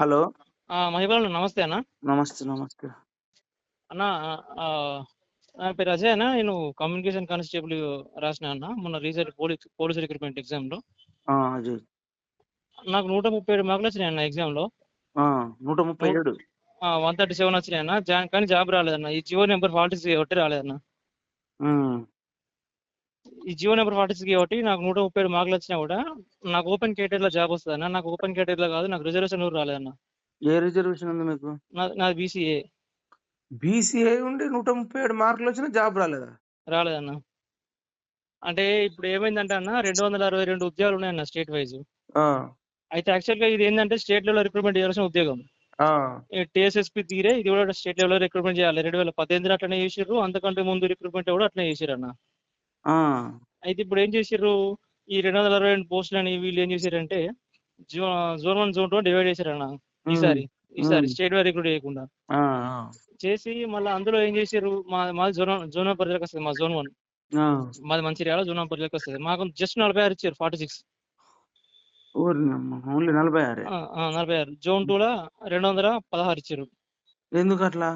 Hello. ఆ, మహిళలు నమస్తే అన్న. నమస్తే నమస్తే. అన్న నా పేరు అజయ్ అన్న. నేను కమ్యూనికేషన్ కానిస్టేబుల్ రాసిన అన్న. మొన్న రీసెంట్ పోలీస్ పోలీస్ రిక్రూట్మెంట్ ఎగ్జామ్లో. ఆ, అజయ్. నాకు నూట ముప్పై ఏడు మార్కులు వచ్చినాయి అన్న ఎగ్జామ్లో. నూట ముప్పై ఏడు. వన్ థర్టీ సెవెన్ వచ్చినాయి అన్న. కానీ జాబ్ రాలేదన్న ఈ జియో నెంబర్ సిక్స్ ఒకటి రాలేదన్న ఈ జియో నెంబర్ ఫార్టీ సిక్స్ ఒకటి నాకు నూట ముప్పై ఏడు మార్కులు వచ్చినా కూడా నాకు ఓపెన్ కేటగిరీలో జాబ్ వస్తుంది అన్న. నాకు ఓపెన్ కేటగిరీలో కాదు నాకు రిజర్వేషన్ కూడా రాలేదన్న ఏ రిజర్వేషన్ ఉంది మీకు? నా- నాది బీసీఏ. బీసీఐ ఉండి నూట ముప్పై ఏడు మార్కులు వచ్చినా జాబ్ రాలేదా? రాలేదన్న అంటే ఇప్పుడు ఏమైందంటే అన్న రెండు వందల అరవై రెండు ఉద్యోగాలు ఉన్నాయన్న స్టేట్ వైజ్. అయితే యాక్చువల్గా ఇది ఏంటంటే స్టేట్ లెవెల్ రిక్రూట్మెంట్ చేయాల్సిన ఉద్యోగం. టీఎస్ఎస్పి తీరే ఇది కూడా స్టేట్ లెవెల్ రిక్రూట్మెంట్ చేయాలి. రెండు వేల పద్దెనిమిది అట్లనే చేసిర్రు అంతకంటే ముందు రిక్రూట్మెంట్ కూడా అట్లనే చేసిర్రు అన్న. అయితే ఇప్పుడు ఏం చేసిర్రు? ఈ రెండు వందల అరవై రెండు పోస్టులని వీళ్ళు ఏం చేశారంటే zone one zone two divide చేశారు అన్న ఈసారి. ఈసారి. స్టేట్ వైడ్ రిక్రూట్ చేయకుండా. చేసి మళ్ళీ అందులో ఏం చేశారు మా మాది జోన్ జోన్ వన్ పరిధిలోకి వస్తుంది మా జోన్ వన్. మాది మంచిర్యాల జోన్ వన్ పరిధిలోకి వస్తుంది. మాకు జస్ట్ నలభై ఆరు ఇచ్చారు ఫార్టీ సిక్స్. ఓన్లీ నలభై ఆరే. నలభై ఆరు. జోన్ టూ లా రెండు వందల పదహారు ఇచ్చారు. ఎందుకు అట్లా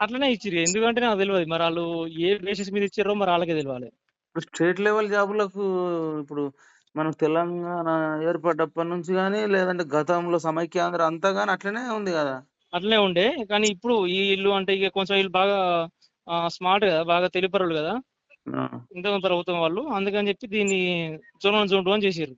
అట్లనే ఇచ్చిర్రు. ఎందుకంటే నాకు తెలియదు మరి వాళ్ళు ఏ బేసిస్ మీద ఇచ్చారో మరి వాళ్ళకే తెలియాలి ఇప్పుడు స్టేట్ లెవెల్ జాబులకు ఇప్పుడు మన తెలంగాణ ఏర్పడ్డప్పటి నుంచి కానీ లేదంటే గతంలో సమైక్యాంధ్ర అంతా కానీ అట్లనే ఉంది కదా. అట్లనే ఉండే. కానీ ఇప్పుడు ఈ ఇల్లు అంటే ఇక కొంచెం వీళ్ళు బాగా స్మార్ట్ కదా బాగా తెలిపరులు కదా. ఆ. ఇంతకు ప్రభుత్వం వాళ్ళు. అందుకని చెప్పి దీన్ని జోన్ టూ అని చేసారు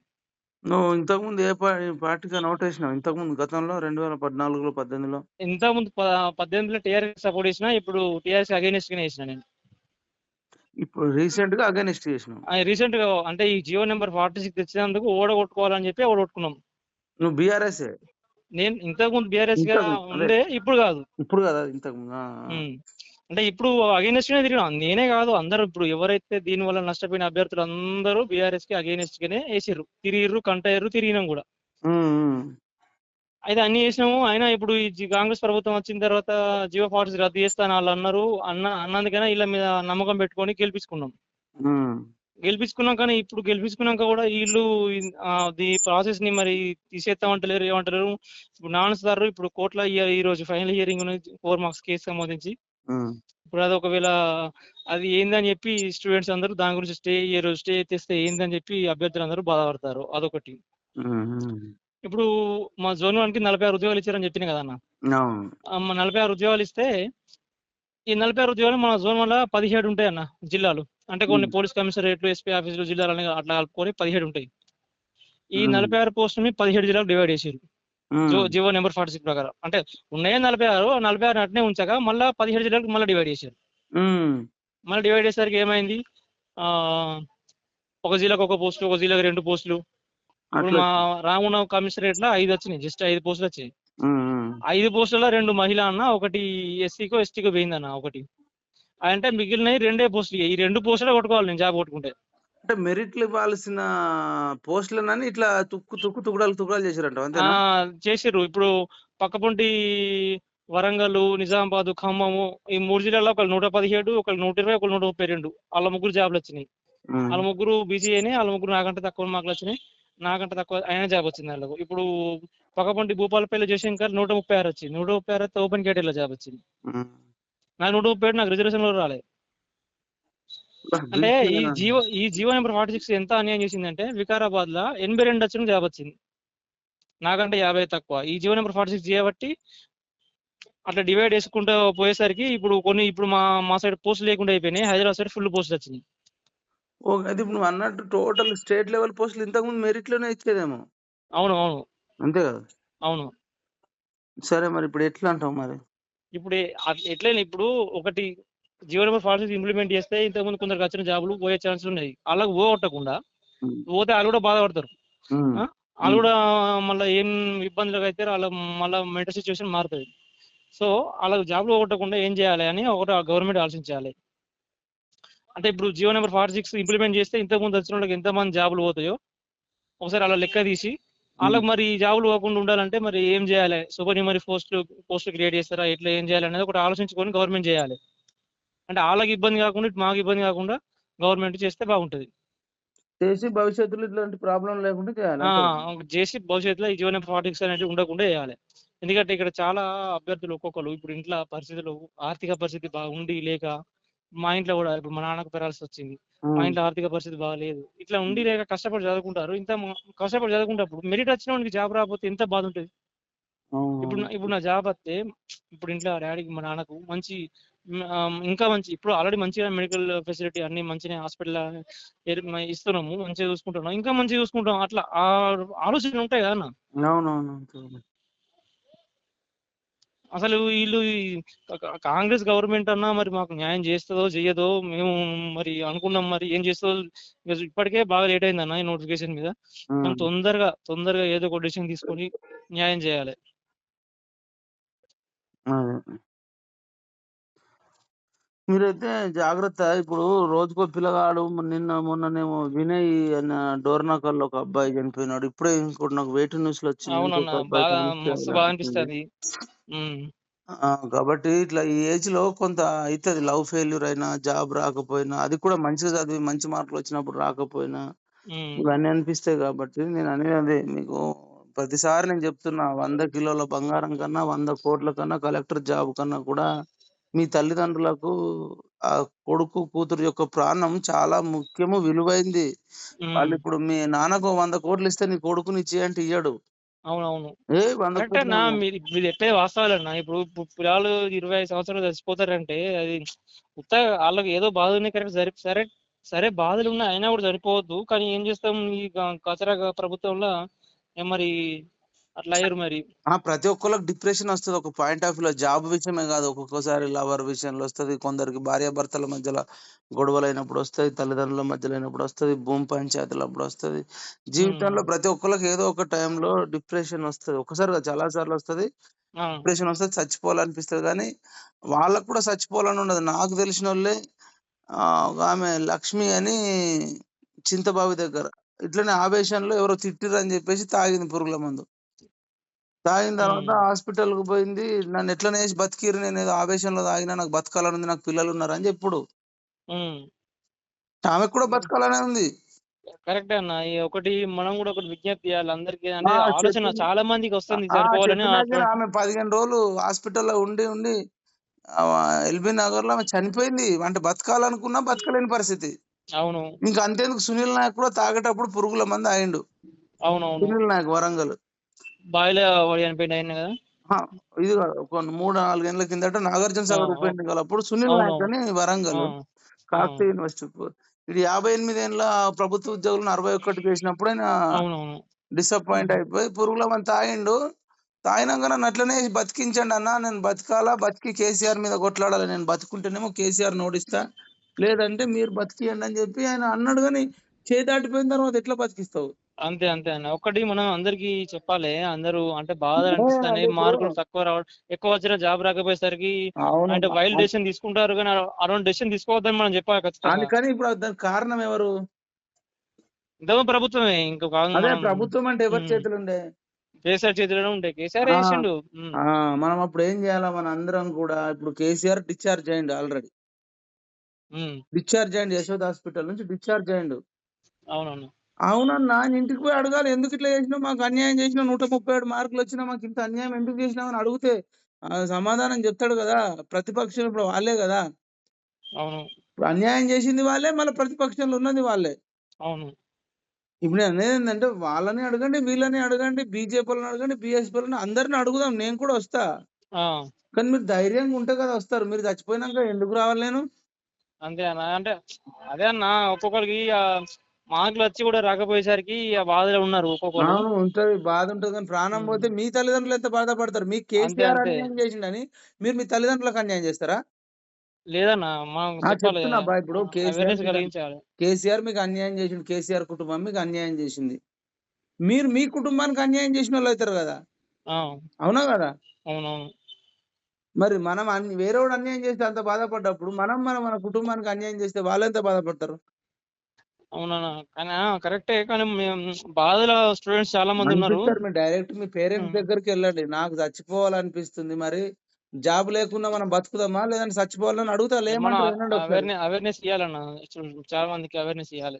నువ్వు ఇంతకుముందు ఏ పా పార్టీగా నోట్ వేసినావు? ఇంతకుముందు గతంలో రెండు వేల పద్నాలుగులో పద్దెనిమిదిలో? ఇంత ముందు పద్దెనిమిదిలో టీఆర్ఎస్ సపోర్ట్ చేసిన ఇప్పుడు టీఆర్ఎస్ అగైనెస్ట్ గానే చేసిన నేను. ఇప్పుడు రీసెంట్గా అగైనెస్ట్ చేసినావు. రీసెంట్గా అంటే ఈ జియో నెంబర్ ఫార్టీ సిక్స్ తెచ్చినందుకు ఓడగొట్టుకోవాలని చెప్పి ఓడగొట్టుకున్నాం. నువ్వు బీఆర్ఎస్ నేను ఇంతకు ముందు బీఆర్ఎస్గా. ఉండే ఇప్పుడు కాదు. ఇప్పుడు కదా ఇంతకు ముందు. అంటే ఇప్పుడు అగైనెస్ట్ గానే తిరిగినాం నేనే కాదు అందరూ ఇప్పుడు ఎవరైతే దీని వల్ల నష్టపోయిన అభ్యర్థులు అందరూ బీఆర్ఎస్కి అగైనెస్ట్ గానే వేసిర్రు. తిరిగిర్రు కంటయ్యారు తిరిగినాం కూడా. అయితే అన్ని చేసినాము. అయినా ఇప్పుడు ఈ కాంగ్రెస్ ప్రభుత్వం వచ్చిన తర్వాత జియో ఫార్టీస్ రద్దు చేస్తాను వాళ్ళు అన్నారు. అన్న అన్నందుకైనా వీళ్ళ మీద నమ్మకం పెట్టుకొని గెలిపించుకున్నాం. గెలిపించుకున్నాం కానీ ఇప్పుడు గెలిపించుకున్నాక కూడా వీళ్ళు ఈ- ది ప్రాసెస్ని మరి తీసేస్తామంటలేరు ఏమంటారు ఇప్పుడు నానుస్తారు ఇప్పుడు కోర్టులో ఈ- ఈ రోజు final hearing four marks case సంబంధించి. ఇప్పుడు అది ఒకవేళ అది ఏందని చెప్పి స్టూడెంట్స్ అందరూ దాని గురించి స్టే ఇయ్యరు స్టే తెస్తే ఏందని చెప్పి అభ్యర్థులు అందరూ బాధపడతారు. అదొకటి. ఇప్పుడు మా జోన్ వన్కి నలభై ఆరు ఉద్యోగాలు ఇచ్చారని చెప్పిన కదా అన్న. నలభై ఆరు ఉద్యోగాలు ఇస్తే ఈ నలభై ఆరు ఉద్యోగాలు మన జోన్ వల్ల పదిహేడు ఉంటాయి అన్న జిల్లాలు. అంటే కొన్ని. పోలీస్ కమిషనరేట్లు ఎస్పీ ఆఫీసులు జిల్లాలు అట్లా కలుపుకొని పదిహేడు ఉంటాయి. ఈ. నలభై ఆరు పోస్టుని పదిహేడు జిల్లాలకు డివైడ్ చేసారు జివో నెంబర్ ఫార్టీ సిక్స్ ప్రకారం. అంటే ఉన్నాయే నలభై ఆరు నలభై ఆరు అట్నే ఉంచాక మళ్ళీ పదిహేడు జిల్లాలకు మళ్ళీ డివైడ్ చేశారు. మళ్ళీ డివైడ్ చేసేసరికి ఏమైంది? ఆ ఒక జిల్లాకు ఒక పోస్టు ఒక జిల్లాకు రెండు పోస్టులు. ఇప్పుడు మా కమిషనరేట్లో ఐదు వచ్చినాయి జస్ట్ ఐదు పోస్టులు ఉమ్. ఐదు పోస్టులలో రెండు మహిళ అన్న ఒకటి ఎస్సీకో ఎస్టీకో పోయిందన్న ఒకటి. అంటే మిగిలినవి రెండే పోస్టులు. ఈ రెండు పోస్టులు కొట్టుకోవాలి నేను జాబ్ కొట్టుకుంటే. అంటే మెరిట్లు ఇవ్వాల్సిన పోస్టులనని ఇట్లా తుక్కు తుక్కు తుకుడాలు తుకుడాలు చేశారంట ఆ అంతేనా చేసిర్రు. ఇప్పుడు పక్కపొంటి వరంగల్ నిజామాబాద్ ఖమ్మము ఈ మూడు జిల్లాల్లో ఒక నూట పదిహేడు ఒక నూట ఇరవై ఒక నూట ముప్పై రెండు. వాళ్ళ ముగ్గురు జాబ్లు వచ్చినాయి. వాళ్ళ ముగ్గురు బిజీ అయినాయి వాళ్ళ ముగ్గురు నాకంటే తక్కువ మార్కులు వచ్చినాయి. నాకంటే తక్కువ అయినా జాబ్ వచ్చింది వాళ్ళకు ఇప్పుడు పక్కపొంటి భూపాలపల్లి జయశంకర్ నూట ముప్పై ఆరు వచ్చింది. నూట ముప్పై ఆరు అయితే ఓపెన్ కేటగిరీలో జాబ్ వచ్చింది. నాకు నూట ముప్పై ఏడు నాకు రిజర్వేషన్ కూడా రాలేదు అంటే ఈ? జియో ఈ జియో నెంబర్ ఫార్టీ సిక్స్ ఎంత అన్యాయం చేసిందంటే వికారాబాద్లో ఎనభై రెండు వచ్చిన జాబ్ వచ్చింది. నాకంటే యాభై తక్కువ. ఈ జియో నెంబర్ ఫార్టీ సిక్స్ చేయబట్టి అట్లా డివైడ్ చేసుకుంటూ పోయేసరికి ఇప్పుడు కొన్ని ఇప్పుడు మా మా సైడ్ పోస్టులు లేకుండా అయిపోయినాయి. హైదరాబాద్ సైడ్ ఫుల్ పోస్టులు వచ్చినాయి. అది ఇప్పుడు నువ్వు అన్నట్టు టోటల్ స్టేట్ లెవెల్ పోస్టులు ఇంతకుముందు మెరిట్లోనే ఇచ్చేదేమో. అవును అవును. అంతే కదా? అవును. సరే మరి ఇప్పుడు ఎట్లా అంటావు మరి? ఇప్పుడు ఎట్లయినా ఇప్పుడు ఒకటి GO number forty six implement చేస్తే ఇంతకుముందు కొందరికి వచ్చిన జాబులు పోయే ఛాన్స్ ఉన్నాయి. అలాగ పోగొట్టకుండా. పోతే వాళ్ళు కూడా బాధపడతారు? వాళ్ళు కూడా మళ్ళీ ఏం ఇబ్బందులు అయితే వాళ్ళ మళ్ళీ మెంటల్ సిచ్యువేషన్ మారుతుంది. సో వాళ్ళకి జాబ్లు పోగొట్టకుండా ఏం చేయాలి అని ఒకటి గవర్నమెంట్ ఆలోచించాలి. అంటే ఇప్పుడు GO number forty six implement చేస్తే ఇంతకుముందు వచ్చిన వాళ్ళకి ఎంతమంది జాబులు పోతాయో ఒకసారి అలా లెక్క తీసి వాళ్ళకి మరి ఈ జాబులు పోకుండా ఉండాలంటే మరి ఏం చేయాలి? సూపర్ న్యూమరీ పోస్టులు పోస్టులు క్రియేట్ చేస్తారా? ఇట్లా ఏం చేయాలి అనేది ఒకటి ఆలోచించుకొని గవర్నమెంట్ చేయాలి. అంటే వాళ్ళకి ఇబ్బంది కాకుండా ఇటు మాకు ఇబ్బంది కాకుండా గవర్నమెంట్ చేస్తే బాగుంటుంది. చేసి భవిష్యత్తులో ఇట్లాంటి ప్రాబ్లమ్ లేకుండా చేయాలి. చేసి భవిష్యత్తులో ఈ జీవన పాలిటిక్స్ అనేటివి ఉండకుండా చేయాలి. ఎందుకంటే ఇక్కడ చాలా అభ్యర్థులు ఒక్కొక్కళ్ళు ఇప్పుడు ఇంట్ల పరిస్థితులు ఆర్థిక పరిస్థితి బాగుండి లేక మా ఇంట్లో గూడా ఇప్పుడు మా నాన్నకు పెరాలిసిస్ వచ్చింది. మా. ఇంట్లో ఆర్థిక పరిస్థితి బాగాలేదు. ఇట్లా ఉండి లేక కష్టపడి చదువుకుంటారు. ఇంత కష్టపడి చదువుకునేటప్పుడు మెరిట్ వచ్చినోనికి జాబ్ రాకపోతే ఎంత బాధుంటది. ఇప్పుడు నా అవునవును. ఇప్పుడు నా జాబ్ వత్తే ఇప్పుడు ఇంట్లో డ్యాడీకి మా నాన్నకు మంచి ఇంకా మంచి ఇప్పుడు ఆల్రెడీ మంచిగా మెడికల్ ఫెసిలిటీ అన్నీ మంచిగానే హాస్పిటల్ ఇస్తున్నాము. మంచిగా చూసుకుంటున్నాం. ఇంకా మంచిగా చూసుకుంటాం. అట్లా ఆలోచనలు ఉంటాయి కదన్న. అసలు వీళ్ళు కాంగ్రెస్ గవర్నమెంట్ అన్నా మరి మాకు న్యాయం చేస్తదో, చెయ్యదో మేము మరి అనుకున్నాం మరి ఏం చేస్తదో ఇప్పటికే బాగా లేట్ అయిందన్న ఈ నోటిఫికేషన్ మీద. తొందరగా, తొందరగా ఏదో ఒక డెసిషన్ తీసుకొని న్యాయం చేయాలె. మీరైతే జాగ్రత్త. ఇప్పుడు రోజుకో పిల్లగాడు నిన్న మొన్ననేమో వినయ్ అన్న డోర్నకల్‌లో ఒక అబ్బాయి చనిపోయినాడు. ఇప్పుడే ఇంకోటి నాకు వెయిటింగ్ న్యూస్‌లో వచ్చింది. ఆ! కాబట్టి ఇట్లా ఈ ఏజ్‌లో కొంత అయితది. లవ్ ఫెయిల్యూర్ అయినా, జాబ్ రాకపోయినా, అది కూడా మంచిగా చదివి మంచి మార్కులు వచ్చినప్పుడు రాకపోయినా. ఇవన్నీ అనిపిస్తాయి కాబట్టి నేను అనేది మీకు ప్రతిసారి నేను చెప్తున్నా 100 కిలోల బంగారం కన్నా, 100 కోట్ల కన్నా కలెక్టర్ జాబ్ కన్నా కూడా మీ తల్లిదండ్రులకు ఆ కొడుకు, కూతురు యొక్క ప్రాణం చాలా ముఖ్యము, విలువైంది. హ్మ్. వాళ్ళిప్పుడు మీ నాన్నకు 100 కోట్లు ఇస్తే నీ కొడుకుని ఇచ్చేయి అంటే ఇయ్యడు. అవునవును. ఏయ్! 100 కరెక్టే అన్న. కోట్లేమో మీది మీరు చెప్పేది వాస్తవాలన్న. ఇప్పుడు పిల్లాలు 25 సంవత్సరాలు చచ్చిపోతారంటే అది ఉత్తగా ఆళ్ళకి ఏదో బాధున్నాయి కరెక్ట్ సరే సరే సరే బాధలున్నాయి అయినా కూడా చనిపోవద్దు. కానీ ఏం చేస్తాం ఈ కచరా ప్రభుత్వంలో మరి అట్లా అయ్యిర్రు మరి. ఆ! ప్రతి ఒక్కళ్ళకి డిప్రెషన్ వస్తది. ఒక పాయింట్ ఆఫ్ వ్యూలో జాబ్ విషయమే కాదు. ఒక్కొక్కసారి లవర్ విషయంలో వస్తది. కొందరికి భార్యాభర్తల మధ్యల గొడవలైనప్పుడు వస్తది. తల్లిదండ్రుల మధ్యలో అయినప్పుడు వస్తది. భూమి పంచాయతీలప్పుడు వస్తది. జీవితంలో. ప్రతి ఒక్కళ్ళకి ఏదో ఒక టైంలో డిప్రెషన్ వస్తది. ఒక్కసారి కాదు చాలా సార్లు వస్తది. డిప్రెషన్ వస్తది. చచ్చిపోవాలనిపిస్తది గానీ, వాళ్ళకి కూడా చచ్చిపోవాలని ఉండదు. నాకు తెలిసినోళ్ళే ఆహ్, ఒకామె లక్ష్మి అని చింతబావి దగ్గర. ఇట్లనే ఆవేశంలో ఎవరో తిట్టిర్రని చెప్పేసి తాగింది పురుగుల మందు. తాగిన తర్వాత హ్మ్. హాస్పిటల్‌కి పోయింది. నన్ను ఎట్లనో చేసి బతికిర్రు. నేనేదో ఆవేశంలో తాగినా. నాకు బతకాలనుంది. నాకు పిల్లలున్నారని చెప్పుడు. హ్మ్. ఆమెకు కూడా. బతకాలనే ఉంది. కరెక్టే అన్న. ఒకటి మనం కూడా ఒకటి విజ్ఞప్తి చేయాలి అందరికి. అంటే! ఆలోచన చాలా మందికి వస్తుంది ఆమె 15 రోజులు హాస్పిటల్‌లో ఉండి, ఉండి ఎల్బీ నగర్‌లో ఆమె చనిపోయింది. అంటే బతకాలనుకున్నా బతకలేని పరిస్థితి. అవును. ఇంక అంతెందుకు సునీల్ నాయక్ కూడా తాగేటప్పుడు పురుగుల మందు తాగిండు. అవునవును. సునీల్ నాయక్ వరంగల్. బావిలో పడి చనిపోయిండు ఆయనే కదా! ఇది కాదు. ఒక 3, 4 ఏండ్ల కిందట నాగార్జున! సాగర్ ఉప ఓకే. ఎన్నికలప్పుడు సునీల్ నాయక్. అని! వరంగల్! కాకతీయ యూనివర్సిటీ పు ఈడు 58 ఏండ్ల ప్రభుత్వ ఉద్యోగులను 61 చేసినప్పుడు ఆయన. డిసప్పాయింట్. అయిపోయి పురుగుల మందు తాగిండు. తాగినంక నన్ను అట్లనే బతికించండి అన్న. నేను బతకాలా, బతికి కేసీఆర్ మీద కొట్లాడాలి. నేను బతుకుంటేనేమో కేసీఆర్‌ని ఓడిస్తా. లేదంటే మీరు బతికియండి అని చెప్పి ఆయన అన్నాడు గానీ, చేయి దాటిపోయిన తర్వాత ఎట్లా బతికిస్తావు? అంతే అంతే అన్న. ఒక్కటి మనం అందరికి చెప్పాలి. అందరూ అంటే. అదే ఇప్పుడు మార్కులు తక్కువ రావడం ఎక్కువ వచ్చిన జాబ్ రాకపోయేసరికి అవును. అంటే వైల్డ్ డెసిషన్ తీసుకుంటారు గానీ అటువంటి డెసిషన్ తీసుకోవద్దని మనం చెప్పాలి ఖచ్చితంగా. అందుకని ఇప్పుడు దానికి కారణం ఎవరు? ఇదేమో ప్రభుత్వమే. ఇంక కాదు అదే మనం ప్రభుత్వం అంటే ఎవరి హ్మ్. చేతులుండే? కేసీఆర్ చేతిలోనే ఉంటాయి. కేసీఆరే ఆ! ఆ! మనం అప్పుడు ఏం చేయాలా మనందరం కూడా ఇప్పుడు కేసీఆర్ డిశ్చార్జ్ అయ్యిండు ఆల్రెడీ. డిశ్చార్జ్ అయ్యిండు యశోద హాస్పిటల్ నుంచి డిశ్చార్జ్ అయ్యిండు. అవునవును. అవునన్నా ఇంటికి పోయి అడగాలి. ఎందుకు ఇట్లా చేసినావు? మాకు అన్యాయం చేసినావు. 137 మార్కులు వచ్చినా మాకు ఇంత అన్యాయం ఎందుకు చేసినావు అని అడిగితే సమాధానం చెప్తాడు కదా! ప్రతిపక్షం ఇప్పుడు వాళ్ళే కదా! అవును. ఇప్పుడు అన్యాయం చేసింది వాళ్ళే, మళ్ళా ప్రతిపక్షంలో ఉన్నది వాళ్ళే. అవును. ఇప్పుడు నేను అనేదేంటంటే వాళ్ళని అడగండి, వీళ్ళని అడగండి, బీజేపీ‌లోని అడగండి, బీఎస్పీ‌లోని అందరిని అడుగుదాం. నేను కూడా వస్తా. కానీ మీరు ధైర్యంగా ఉంటే కదా వస్తారు. మీరు చచ్చిపోయినాక ఎందుకు రావాలి నేను? అంతే అన్న. అంటే అదే అన్న ఒక్కొక్కరికి ఆహ్, మార్కులొచ్చి కూడా రాకపోయేసరికి ఆ బాధలో ఉన్నారు ఒక్కొక్కళ్ళు. అవును. ఉంటది. బాధ ఉంటది. కానీ ప్రాణం. పోతే మీ తల్లిదండ్రులు ఎంత బాధపడతారు. అంతే కేసీఆర్. అన్యాయం చేసిండని మీరు మీ తల్లిదండ్రులకు అన్యాయం చేస్తారా? లేదన్న మనం! ఇప్పుడు కేసీఆర్ మీకు అన్యాయం చేసిండు. కేసీఆర్ కుటుంబం మీకు అన్యాయం చేసింది. మీరు మీ కుటుంబానికి అన్యాయం చేసినోళ్ళైతారు గదా! ఆ! అవునా గదా! అవునవును. మరి మనం వేరేవాడు అన్యాయం చేస్తే అంత బాధపడ్డప్పుడు, మనం మన మన కుటుంబానికి అన్యాయం చేస్తే వాళ్ళెంత బాధపడతారు? అవునన్నా. కానీ! కరెక్టే. కానీ మేము బాధలో స్టూడెంట్స్ చాలా. అనిపిస్తారు. మీరు డైరెక్ట్ మీ పేరెంట్స్ హ్మ్. దగ్గరికెళ్ళండి. నాకు చచ్చిపోవాలనిపిస్తుంది. మరి జాబ్ లేకుండా మనం బతుకుదామా? లేదంటే చచ్చిపోవాలని అడుగుతా. అవేర్‌నెస్ ఇయ్యాలన్న. చు చాలా మందికి అవేర్‌నెస్ ఇయ్యాలి.